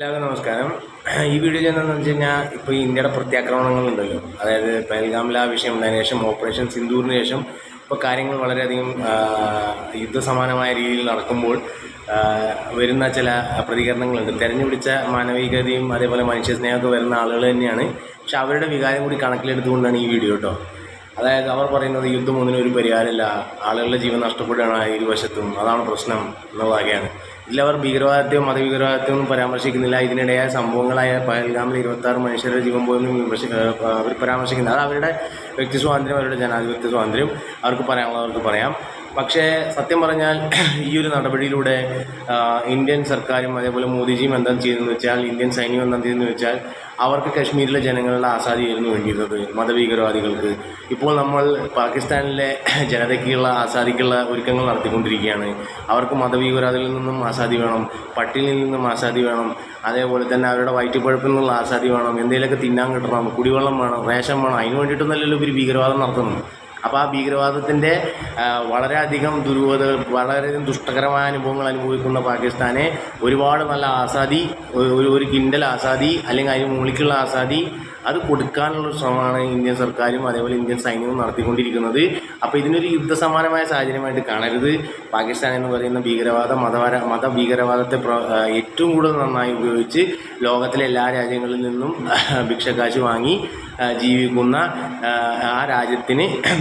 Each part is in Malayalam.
എല്ലാവർക്കും നമസ്കാരം. ഈ വീഡിയോ എന്താണെന്ന് വെച്ച് കഴിഞ്ഞാൽ ഇപ്പോൾ ഇന്ത്യയുടെ പ്രത്യാക്രമണങ്ങളുണ്ടല്ലോ. അതായത് പെഹൽഗാമിലെ ആ വിഷയം ഉണ്ടായതിനു ശേഷം ഓപ്പറേഷൻ സിന്ദൂറിന് ശേഷം ഇപ്പോൾ കാര്യങ്ങൾ വളരെയധികം യുദ്ധസമാനമായ രീതിയിൽ നടക്കുമ്പോൾ വരുന്ന ചില പ്രതികരണങ്ങളുണ്ട്. തെരഞ്ഞു പിടിച്ച മാനവികതയും അതേപോലെ മനുഷ്യസ്നേഹമൊക്കെ വരുന്ന ആളുകൾ തന്നെയാണ്. പക്ഷെ അവരുടെ വികാരം കൂടി കണക്കിലെടുത്തുകൊണ്ടാണ് ഈ വീഡിയോ കേട്ടോ. അതായത് അവർ പറയുന്നത് യുദ്ധം ഒന്നിനും ഒരു പരിഹാരമില്ല. ആളുകളുടെ ജീവൻ നഷ്ടപ്പെടുകയാണ് ഇരുവശത്തും അതാണ് പ്രശ്നം എന്നുള്ളതൊക്കെയാണ്. ഇതിലവർ ഭീകരവാദത്തെയോ മതഭീകരവാദത്തെയോ പരാമർശിക്കുന്നില്ല. ഇതിനിടയായ സംഭവങ്ങളായ പഹൽഗാമിൽ ഇരുപത്താറ് മനുഷ്യരുടെ ജീവൻ പോലും വിമർശി അവർ പരാമർശിക്കുന്നില്ല. അത് അവരുടെ വ്യക്തി സ്വാതന്ത്ര്യം അവരുടെ ജനാധിപത്യ സ്വാതന്ത്ര്യം അവർക്ക് പറയാനുള്ളവർക്ക് പറയാം. പക്ഷേ സത്യം പറഞ്ഞാൽ ഈ ഒരു നടപടിയിലൂടെ ഇന്ത്യൻ സർക്കാരും അതേപോലെ മോദിജിയും എന്താ ചെയ്തതെന്ന് വെച്ചാൽ ഇന്ത്യൻ സൈന്യം എന്താ ചെയ്തതെന്ന് വെച്ചാൽ അവർക്ക് കശ്മീരിലെ ജനങ്ങളുടെ ആസാദിയായിരുന്നു വേണ്ടിയിരുന്നത് മതഭീകരവാദികൾക്ക്. ഇപ്പോൾ നമ്മൾ പാകിസ്ഥാനിലെ ജനതയ്ക്കുള്ള ആസാദിക്കുള്ള ഒരുക്കങ്ങൾ നടത്തിക്കൊണ്ടിരിക്കുകയാണ്. അവർക്ക് മതഭീകരവാദികളിൽ നിന്നും ആസാദി വേണം പട്ടിണിയിൽ നിന്നും ആസാദി വേണം അതേപോലെ തന്നെ അവരുടെ വയറ്റുപഴപ്പിൽ നിന്നുള്ള ആസാദി വേണം എന്തെങ്കിലുമൊക്കെ തിന്നാൻ കിട്ടണം കുടിവെള്ളം വേണം റേഷൻ വേണം അതിന് വേണ്ടിയിട്ടൊന്നല്ലല്ലോ ഇവർ ഭീകരവാദം നടത്തുന്നത്. അപ്പോൾ ആ ഭീകരവാദത്തിന്റെ വളരെയധികം ദുരൂഹത വളരെയധികം ദുഷ്ടകരമായ അനുഭവങ്ങൾ അനുഭവിക്കുന്ന പാകിസ്ഥാനെ ഒരുപാട് നല്ല ആസാദി ഒരു ഒരു- കിൻഡൽ ആസാദി അല്ലെങ്കിൽ അതിന് മുകളിലേക്കുള്ള ആസാദി അത് കൊടുക്കാനുള്ള ശ്രമമാണ് ഇന്ത്യൻ സർക്കാരും അതേപോലെ ഇന്ത്യൻ സൈന്യവും നടത്തിക്കൊണ്ടിരിക്കുന്നത്. അപ്പോൾ ഇതിനൊരു യുദ്ധസമാനമായ സാഹചര്യമായിട്ട് കാണരുത്. പാകിസ്ഥാൻ എന്ന് പറയുന്ന ഭീകരവാദ മതപര മതഭീകരവാദത്തെ പ്ര ഏറ്റവും കൂടുതൽ നന്നായി ഉപയോഗിച്ച് ലോകത്തിലെ എല്ലാ രാജ്യങ്ങളിൽ നിന്നും ഭിക്ഷക്കാശ് വാങ്ങി ജീവിക്കുന്ന ആ രാജ്യത്തിന്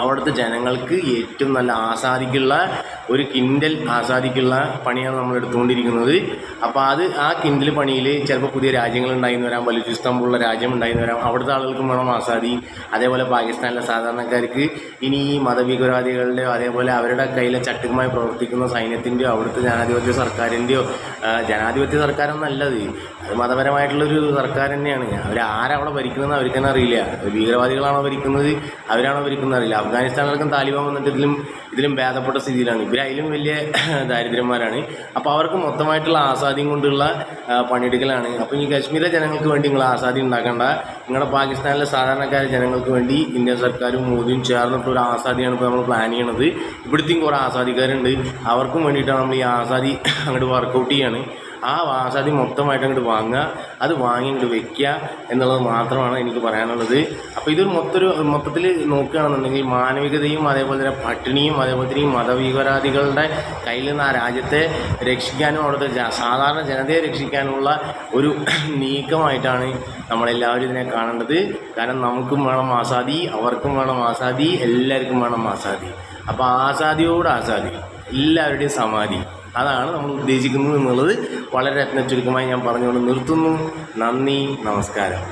അവിടുത്തെ ജനങ്ങൾക്ക് ഏറ്റവും നല്ല ആസാദിക്കുള്ള ഒരു കിൻഡൽ ആസാദിക്കുള്ള പണിയാണ് നമ്മൾ എടുത്തുകൊണ്ടിരിക്കുന്നത്. അപ്പോൾ അത് ആ കിൻഡൽ പണിയിൽ ചിലപ്പോൾ പുതിയ രാജ്യങ്ങൾ ഉണ്ടായിന്ന് വരാം ബലൂചിസ്ഥാൻ പോലുള്ള രാജ്യം ഉണ്ടായിന്ന് വരാം. അവിടുത്തെ ആളുകൾക്കും വേണം ആസാദി. അതേപോലെ പാകിസ്ഥാനിലെ സാധാരണക്കാർക്ക് ഇനി ഈ മതഭീകരവാദികളുടെയോ അതേപോലെ അവരുടെ കയ്യിലെ ചട്ടുകമായി പ്രവർത്തിക്കുന്ന സൈന്യത്തിന്റെയോ അവിടുത്തെ ജനാധിപത്യ സർക്കാരിന്റെയോ ജനാധിപത്യ സർക്കാരൊന്നല്ലത് അത് മതപരമായിട്ടുള്ളൊരു സർക്കാർ തന്നെയാണ്. അവർ ആരവിടെ ഭരിക്കുന്നതെന്ന് അവർക്ക് തന്നെ അറിയില്ല ഭീകരവാദികളാണോ ഭരിക്കുന്നത്? അവരാണോ ഭരിക്കുന്നത് അറിയില്ല. അഫ്ഗാനിസ്ഥാനിലടക്കം താലിബാൻ വന്നിട്ട് ഇതിലും ഇതിലും ഭേദപ്പെട്ട സ്ഥിതിയിലാണ്. ഇവർ അതിലും വലിയ ദാരിദ്ര്യന്മാരാണ്. അപ്പോൾ അവർക്ക് മൊത്തമായിട്ടുള്ള ആസാദ്യം കൊണ്ടുള്ള പണിയെടുക്കലാണ്. അപ്പോൾ ഈ കാശ്മീരിലെ ജനങ്ങൾക്ക് വേണ്ടി നിങ്ങൾ ആസാദി ഉണ്ടാക്കേണ്ട. നിങ്ങളുടെ പാകിസ്ഥാനിലെ സാധാരണക്കാരെ ജനങ്ങൾക്ക് വേണ്ടി ഇന്ത്യൻ സർക്കാരും മോദിയും ചേർന്നിട്ട് ഒരു ആസാദിയാണ് ഇപ്പോൾ നമ്മൾ പ്ലാൻ ചെയ്യണത്. ഇവിടുത്തെയും കുറേ ആസാദിക്കാരുണ്ട്. അവർക്കും വേണ്ടിയിട്ടാണ് നമ്മൾ ഈ ആസാദി അങ്ങോട്ട് വർക്കൗട്ട് ചെയ്യാണ്. ആ വാസാദി മൊത്തമായിട്ട് അങ്ങോട്ട് വാങ്ങുക അത് വാങ്ങി അങ്ങോട്ട് വെക്കുക എന്നുള്ളത് മാത്രമാണ് എനിക്ക് പറയാനുള്ളത്. അപ്പോൾ ഇതൊരു മൊത്തൊരു മൊത്തത്തിൽ നോക്കുകയാണെന്നുണ്ടെങ്കിൽ മാനവികതയും അതേപോലെ തന്നെ പട്ടിണിയും അതേപോലെ തന്നെ ഈ മതഭീകരാദികളുടെ കയ്യിൽ നിന്ന് ആ രാജ്യത്തെ രക്ഷിക്കാനും അവിടുത്തെ സാധാരണ ജനതയെ രക്ഷിക്കാനുള്ള ഒരു നീക്കമായിട്ടാണ് നമ്മളെല്ലാവരും ഇതിനെ കാണേണ്ടത്. കാരണം നമുക്കും വേണം ആസാദി അവർക്കും വേണം ആസാദി എല്ലാവർക്കും വേണം ആസാദി അപ്പോൾ ആസാദിയോട് ആസാദി എല്ലാവരുടെയും സമാധി. അതാണ് നമ്മൾ ഉദ്ദേശിക്കുന്നത് എന്നുള്ളത് വളരെ രത്ന ചുരുക്കമായി ഞാൻ പറഞ്ഞുകൊണ്ട് നിർത്തുന്നു. നന്ദി നമസ്കാരം.